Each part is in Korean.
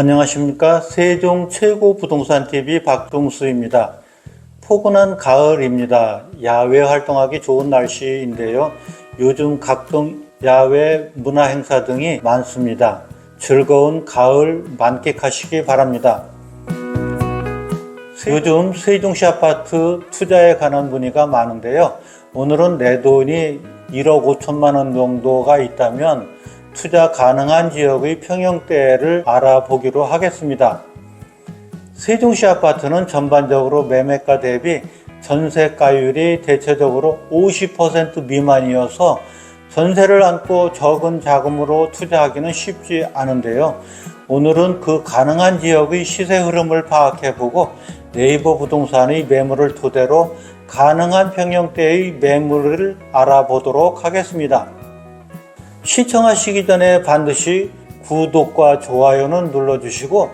안녕하십니까. 세종 최고 부동산 TV 박동수입니다. 포근한 가을입니다. 야외 활동하기 좋은 날씨인데요. 요즘 각종 야외 문화 행사 등이 많습니다. 즐거운 가을 만끽하시기 바랍니다. 요즘 세종시 아파트 투자에 관한 문의가 많은데요. 오늘은 내 돈이 1억 5천만 원 정도가 있다면 투자 가능한 지역의 평형대를 알아보기로 하겠습니다. 세종시 아파트는 전반적으로 매매가 대비 전세가율이 대체적으로 50% 미만이어서 전세를 안고 적은 자금으로 투자하기는 쉽지 않은데요. 오늘은 그 가능한 지역의 시세 흐름을 파악해보고 네이버 부동산의 매물을 토대로 가능한 평형대의 매물을 알아보도록 하겠습니다. 시청하시기 전에 반드시 구독과 좋아요는 눌러주시고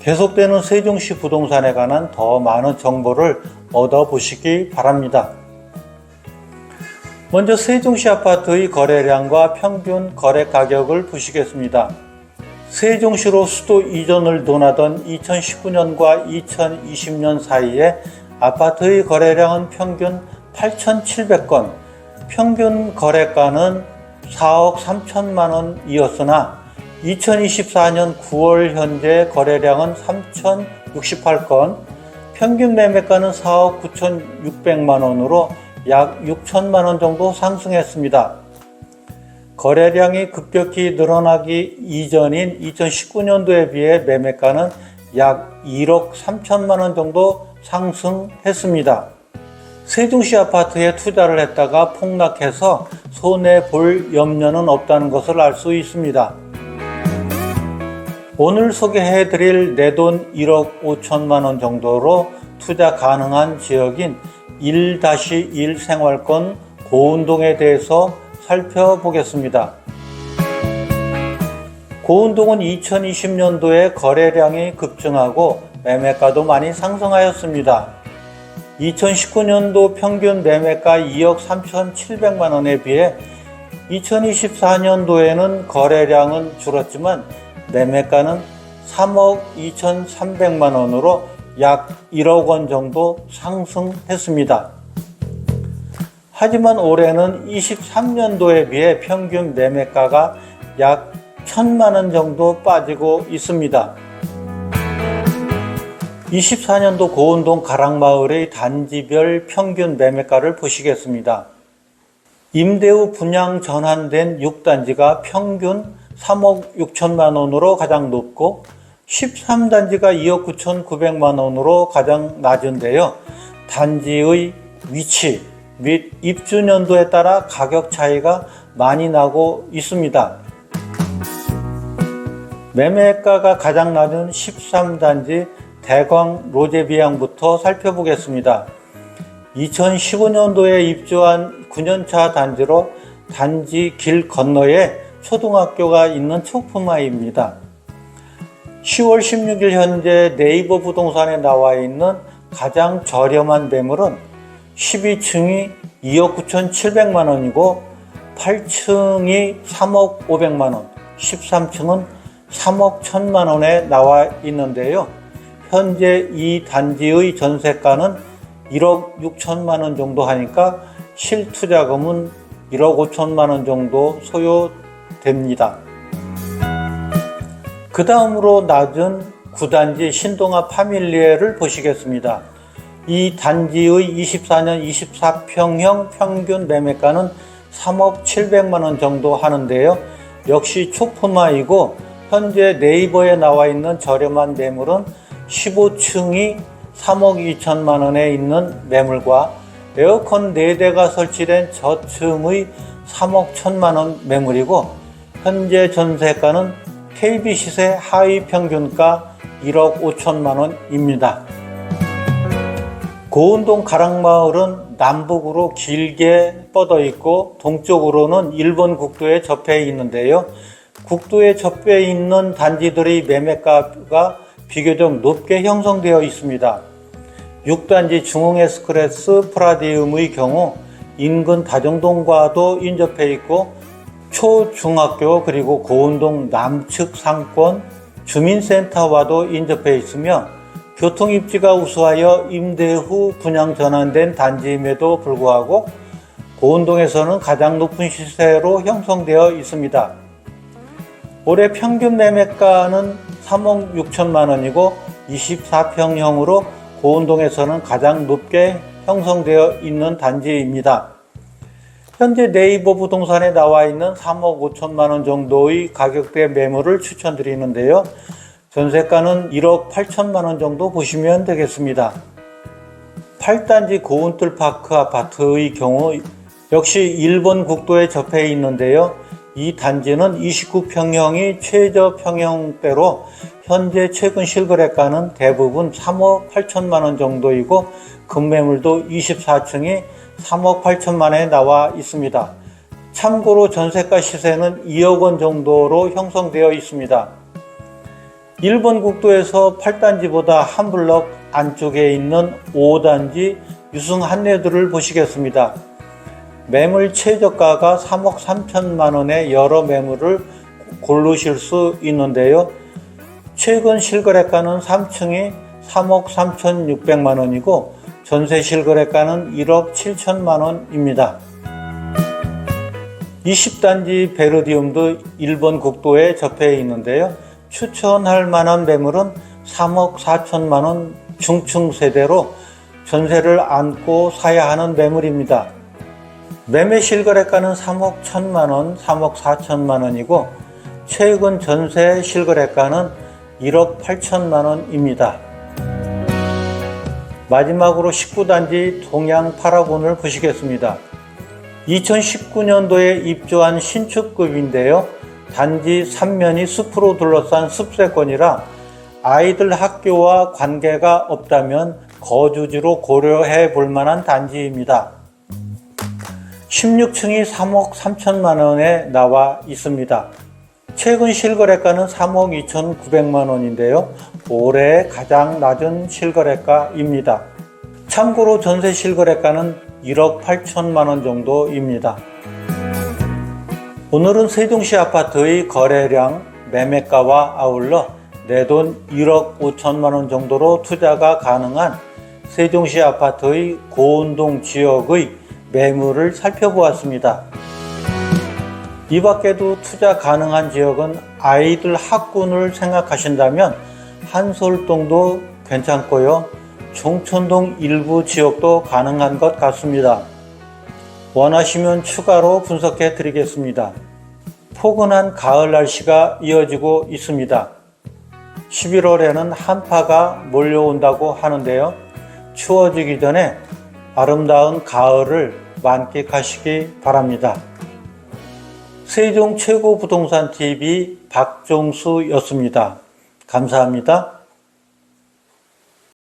계속되는 세종시 부동산에 관한 더 많은 정보를 얻어보시기 바랍니다. 먼저 세종시 아파트의 거래량과 평균 거래 가격을 보시겠습니다. 세종시로 수도 이전을 논하던 2019년과 2020년 사이에 아파트의 거래량은 평균 8,700건, 평균 거래가는 4억 3천만 원이었으나 2024년 9월 현재 거래량은 3,068건, 평균 매매가는 4억 9,600만 원으로 약 6천만 원 정도 상승했습니다. 거래량이 급격히 늘어나기 이전인 2019년도에 비해 매매가는 약 1억 3천만 원 정도 상승했습니다. 세종시 아파트에 투자를 했다가 폭락해서 손해 볼 염려는 없다는 것을 알 수 있습니다. 오늘 소개해 드릴 내 돈 1억 5천만 원 정도로 투자 가능한 지역인 1-1 생활권 고운동에 대해서 살펴보겠습니다. 고운동은 2020년도에 거래량이 급증하고 매매가도 많이 상승하였습니다. 2019년도 평균 매매가 2억 3,700만 원에 비해 2024년도에는 거래량은 줄었지만 매매가는 3억 2,300만 원으로 약 1억 원 정도 상승했습니다. 하지만 올해는 23년도에 비해 평균 매매가가 약 1천만 원 정도 빠지고 있습니다. 24년도 고운동 가락마을의 단지별 평균 매매가를 보시겠습니다. 임대 후 분양 전환된 6단지가 평균 3억 6천만 원으로 가장 높고 13단지가 2억 9천9백만 원으로 가장 낮은데요. 단지의 위치 및 입주 년도에 따라 가격 차이가 많이 나고 있습니다. 매매가가 가장 낮은 13단지 대광 로제비앙부터 살펴보겠습니다. 2015년도에 입주한 9년차 단지로 단지 길 건너에 초등학교가 있는 초품화입니다. 10월 16일 현재 네이버 부동산에 나와 있는 가장 저렴한 매물은 12층이 2억 9,700만 원이고 8층이 3억 500만 원, 13층은 3억 1천만 원에 나와 있는데요. 현재 이 단지의 전세가는 1억 6천만 원 정도 하니까 실투자금은 1억 5천만 원 정도 소요됩니다. 그 다음으로 낮은 9단지 신동아 파밀리에를 보시겠습니다. 이 단지의 24년 24평형 평균 매매가는 3억 7백만 원 정도 하는데요. 역시 초품화이고 현재 네이버에 나와 있는 저렴한 매물은 15층이 3억 2천만 원에 있는 매물과 에어컨 4대가 설치된 저층의 3억 1천만 원 매물이고 현재 전세가는 KB 시세 하위 평균가 1억 5천만 원입니다. 고운동 가락마을은 남북으로 길게 뻗어 있고 동쪽으로는 일본 국도에 접해 있는데요. 국도에 접해 있는 단지들의 매매가가 비교적 높게 형성되어 있습니다. 6단지 중흥에스크레스 프라디움의 경우 인근 다정동과도 인접해 있고 초중학교 그리고 고운동 남측 상권 주민센터와도 인접해 있으며 교통 입지가 우수하여 임대 후 분양 전환된 단지임에도 불구하고 고운동에서는 가장 높은 시세로 형성되어 있습니다. 올해 평균 매매가는 3억 6천만 원이고 24평형으로 고운동에서는 가장 높게 형성되어 있는 단지입니다. 현재 네이버 부동산에 나와 있는 3억 5천만 원 정도의 가격대 매물을 추천드리는데요. 전세가는 1억 8천만 원 정도 보시면 되겠습니다. 8단지 고운뜰 파크 아파트의 경우 역시 일본 국도에 접해 있는데요. 이 단지는 29평형이 최저 평형대로 현재 최근 실거래가는 대부분 3억 8천만 원 정도이고 금매물도 24층이 3억 8천만 원에 나와 있습니다. 참고로 전세가 시세는 2억 원 정도로 형성되어 있습니다. 일본 국도에서 8단지보다 한 블럭 안쪽에 있는 5단지 유승 한내들을 보시겠습니다. 매물 최저가가 3억 3천만 원의 여러 매물을 고르실 수 있는데요. 최근 실거래가는 3층이 3억 3,600만 원이고 전세 실거래가는 1억 7천만 원입니다. 20단지 베르디움도 일본 국도에 접해 있는데요. 추천할 만한 매물은 3억 4천만 원 중층 세대로 전세를 안고 사야 하는 매물입니다. 매매 실거래가는 3억 1천만 원, 3억 4천만 원이고 최근 전세 실거래가는 1억 8천만 원입니다. 마지막으로 19단지 동양 파라곤을 보시겠습니다. 2019년도에 입주한 신축급인데요. 단지 3면이 숲으로 둘러싼 숲세권이라 아이들 학교와 관계가 없다면 거주지로 고려해 볼 만한 단지입니다. 16층이 3억 3천만 원에 나와 있습니다. 최근 실거래가는 3억 2,900만 원인데요. 올해 가장 낮은 실거래가입니다. 참고로 전세 실거래가는 1억 8천만 원 정도입니다. 오늘은 세종시 아파트의 거래량, 매매가와 아울러 내 돈 1억 5천만 원 정도로 투자가 가능한 세종시 아파트의 고운동 지역의 매물을 살펴보았습니다. 이 밖에도 투자 가능한 지역은 아이들 학군을 생각하신다면 한솔동도 괜찮고요. 종천동 일부 지역도 가능한 것 같습니다. 원하시면 추가로 분석해 드리겠습니다. 포근한 가을 날씨가 이어지고 있습니다. 11월에는 한파가 몰려온다고 하는데요. 추워지기 전에 아름다운 가을을 만끽하시기 바랍니다. 세종 최고 부동산 TV 박종수였습니다. 감사합니다.